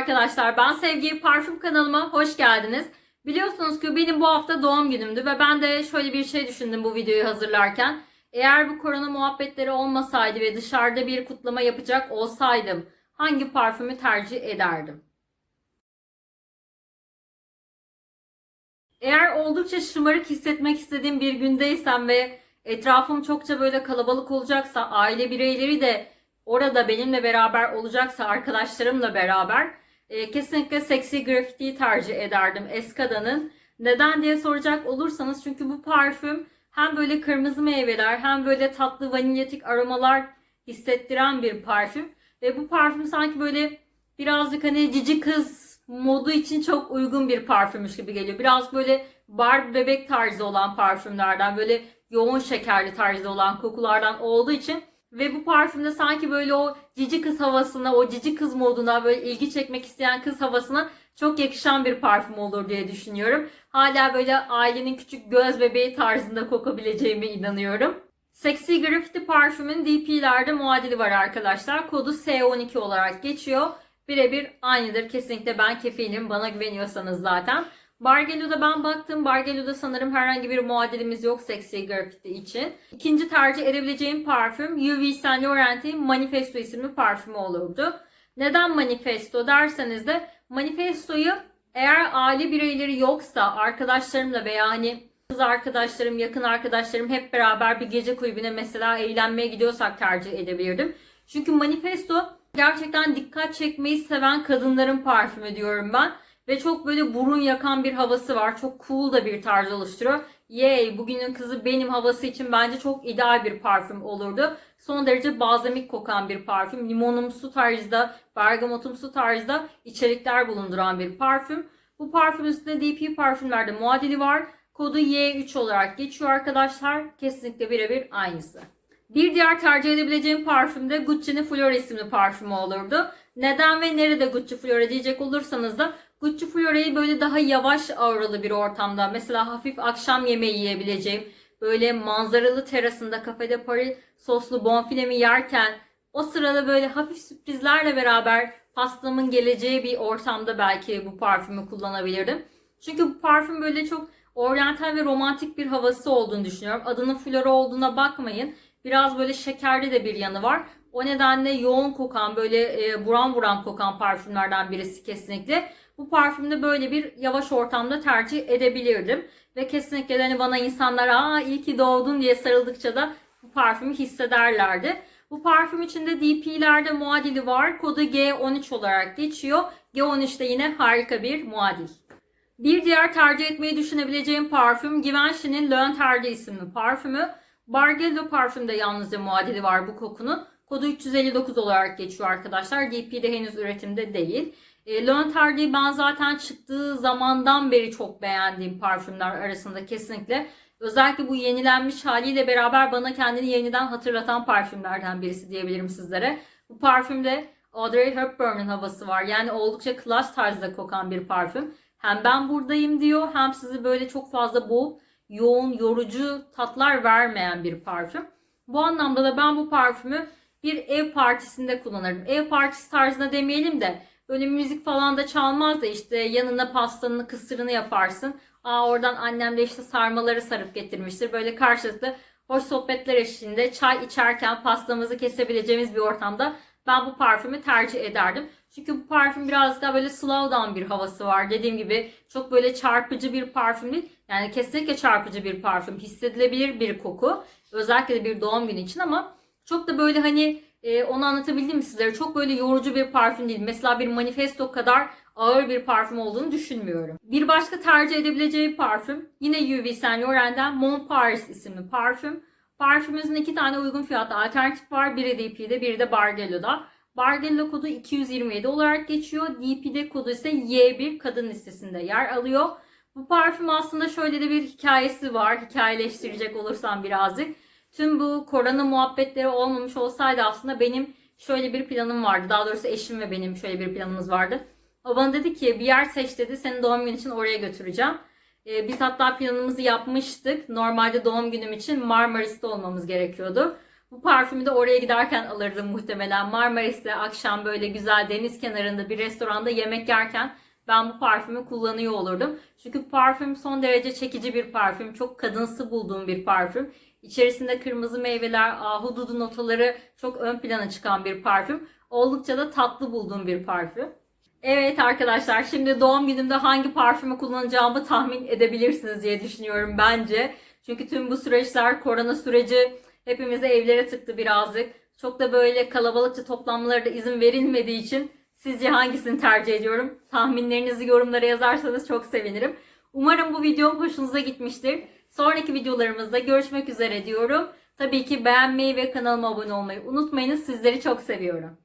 arkadaşlar. Ben Sevgi Parfüm kanalıma hoş geldiniz. Biliyorsunuz ki benim bu hafta doğum günümdü ve ben de şöyle bir şey düşündüm bu videoyu hazırlarken. Eğer bu korona muhabbetleri olmasaydı ve dışarıda bir kutlama yapacak olsaydım hangi parfümü tercih ederdim? Eğer oldukça şımarık hissetmek istediğim bir gündeysem ve etrafım çokça böyle kalabalık olacaksa, aile bireyleri de orada benimle beraber olacaksa, arkadaşlarımla beraber e, kesinlikle seksi grafitiyi tercih ederdim Eskada'nın. Neden diye soracak olursanız çünkü bu parfüm hem böyle kırmızı meyveler hem böyle tatlı vanilyatik aromalar hissettiren bir parfüm. Ve bu parfüm sanki böyle birazcık hani cici kız modu için çok uygun bir parfümmüş gibi geliyor. Biraz böyle bar bebek tarzı olan parfümlerden böyle yoğun şekerli tarzı olan kokulardan olduğu için ve bu parfümde sanki böyle o cici kız havasına, o cici kız moduna böyle ilgi çekmek isteyen kız havasına çok yakışan bir parfüm olur diye düşünüyorum. Hala böyle ailenin küçük göz bebeği tarzında kokabileceğime inanıyorum. Sexy Graffiti parfümün DP'lerde muadili var arkadaşlar. Kodu S12 olarak geçiyor. Birebir aynıdır. Kesinlikle ben kefilim. Bana güveniyorsanız zaten. Bargelo'da ben baktım. Bargelo'da sanırım herhangi bir muadilimiz yok Sexy Graffiti için. İkinci tercih edebileceğim parfüm UV Saint Laurent'in Manifesto isimli parfümü olurdu. Neden Manifesto derseniz de Manifesto'yu eğer aile bireyleri yoksa arkadaşlarımla veya hani kız arkadaşlarım, yakın arkadaşlarım hep beraber bir gece kulübüne mesela eğlenmeye gidiyorsak tercih edebilirdim. Çünkü Manifesto gerçekten dikkat çekmeyi seven kadınların parfümü diyorum ben. Ve çok böyle burun yakan bir havası var. Çok cool da bir tarz oluşturuyor. Yay bugünün kızı benim havası için bence çok ideal bir parfüm olurdu. Son derece bazemik kokan bir parfüm. Limonumsu tarzda, bergamotumsu tarzda içerikler bulunduran bir parfüm. Bu parfüm üstünde DP parfümlerde muadili var. Kodu Y3 olarak geçiyor arkadaşlar. Kesinlikle birebir aynısı. Bir diğer tercih edebileceğim parfüm de Gucci'nin Flora isimli parfümü olurdu. Neden ve nerede Gucci Flora diyecek olursanız da Gucci Flora'yı böyle daha yavaş auralı bir ortamda mesela hafif akşam yemeği yiyebileceğim böyle manzaralı terasında kafede Paris soslu bonfilemi yerken o sırada böyle hafif sürprizlerle beraber pastamın geleceği bir ortamda belki bu parfümü kullanabilirdim. Çünkü bu parfüm böyle çok oryantal ve romantik bir havası olduğunu düşünüyorum. Adının Flora olduğuna bakmayın. Biraz böyle şekerli de bir yanı var. O nedenle yoğun kokan böyle e, buram buram kokan parfümlerden birisi kesinlikle. Bu parfümde böyle bir yavaş ortamda tercih edebilirdim. Ve kesinlikle hani bana insanlar aa iyi ki doğdun diye sarıldıkça da bu parfümü hissederlerdi. Bu parfüm içinde DP'lerde muadili var. Kodu G13 olarak geçiyor. G13 de yine harika bir muadil. Bir diğer tercih etmeyi düşünebileceğim parfüm Givenchy'nin Learn Tarde isimli parfümü. Bargello parfümde yalnızca muadili var bu kokunun. Kodu 359 olarak geçiyor arkadaşlar. DP'de henüz üretimde değil. E, Tarde'yi ben zaten çıktığı zamandan beri çok beğendiğim parfümler arasında kesinlikle. Özellikle bu yenilenmiş haliyle beraber bana kendini yeniden hatırlatan parfümlerden birisi diyebilirim sizlere. Bu parfümde Audrey Hepburn'un havası var. Yani oldukça klas tarzda kokan bir parfüm. Hem ben buradayım diyor hem sizi böyle çok fazla boğup yoğun, yorucu tatlar vermeyen bir parfüm. Bu anlamda da ben bu parfümü bir ev partisinde kullanırım. Ev partisi tarzında demeyelim de böyle müzik falan da çalmaz da işte yanına pastanını, kısırını yaparsın. Aa oradan annem de işte sarmaları sarıp getirmiştir. Böyle karşılıklı hoş sohbetler eşliğinde çay içerken pastamızı kesebileceğimiz bir ortamda ben bu parfümü tercih ederdim. Çünkü bu parfüm biraz daha böyle slow down bir havası var. Dediğim gibi çok böyle çarpıcı bir parfüm değil. Yani kesinlikle çarpıcı bir parfüm. Hissedilebilir bir koku. Özellikle de bir doğum günü için ama çok da böyle hani e, onu anlatabildim mi sizlere? Çok böyle yorucu bir parfüm değil. Mesela bir manifesto kadar ağır bir parfüm olduğunu düşünmüyorum. Bir başka tercih edebileceği parfüm yine UV Saint Laurent'den Mon Paris isimli parfüm. Parfümümüzün iki tane uygun fiyatlı alternatif var. Biri DP'de, biri de Bargello'da. Bargello kodu 227 olarak geçiyor. DP'de kodu ise Y1 kadın listesinde yer alıyor. Bu parfüm aslında şöyle de bir hikayesi var. Hikayeleştirecek olursam birazcık. Tüm bu korona muhabbetleri olmamış olsaydı aslında benim şöyle bir planım vardı. Daha doğrusu eşim ve benim şöyle bir planımız vardı. O bana dedi ki bir yer seç dedi. Senin doğum günün için oraya götüreceğim. Ee, biz hatta planımızı yapmıştık. Normalde doğum günüm için Marmaris'te olmamız gerekiyordu. Bu parfümü de oraya giderken alırdım muhtemelen. Marmaris'te akşam böyle güzel deniz kenarında bir restoranda yemek yerken ben bu parfümü kullanıyor olurdum. Çünkü parfüm son derece çekici bir parfüm. Çok kadınsı bulduğum bir parfüm. İçerisinde kırmızı meyveler, ahududu notaları çok ön plana çıkan bir parfüm. Oldukça da tatlı bulduğum bir parfüm. Evet arkadaşlar şimdi doğum günümde hangi parfümü kullanacağımı tahmin edebilirsiniz diye düşünüyorum bence. Çünkü tüm bu süreçler korona süreci hepimizi evlere tıktı birazcık. Çok da böyle kalabalıkça toplanmalara da izin verilmediği için sizce hangisini tercih ediyorum? Tahminlerinizi yorumlara yazarsanız çok sevinirim. Umarım bu videom hoşunuza gitmiştir. Sonraki videolarımızda görüşmek üzere diyorum. Tabii ki beğenmeyi ve kanalıma abone olmayı unutmayınız. Sizleri çok seviyorum.